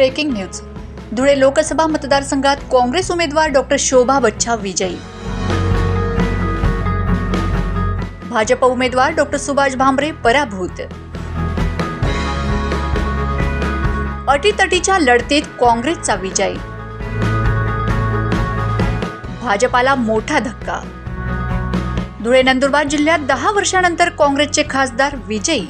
Breaking news. Dhule Lok Sabha मतदारसंघात काँग्रेस उमेदवार doctor शोभा बच्छा विजयी. भाजप उमेदवार डॉक्टर सुभाष भांबरे पराभूत. अटीतटीच्या लढतीत काँग्रेसचा विजय. भाजपाला मोठा धक्का. धुळे नंदुरबार जिल्ह्यात दहा वर्षानंतर काँग्रेसचे खासदार विजयी.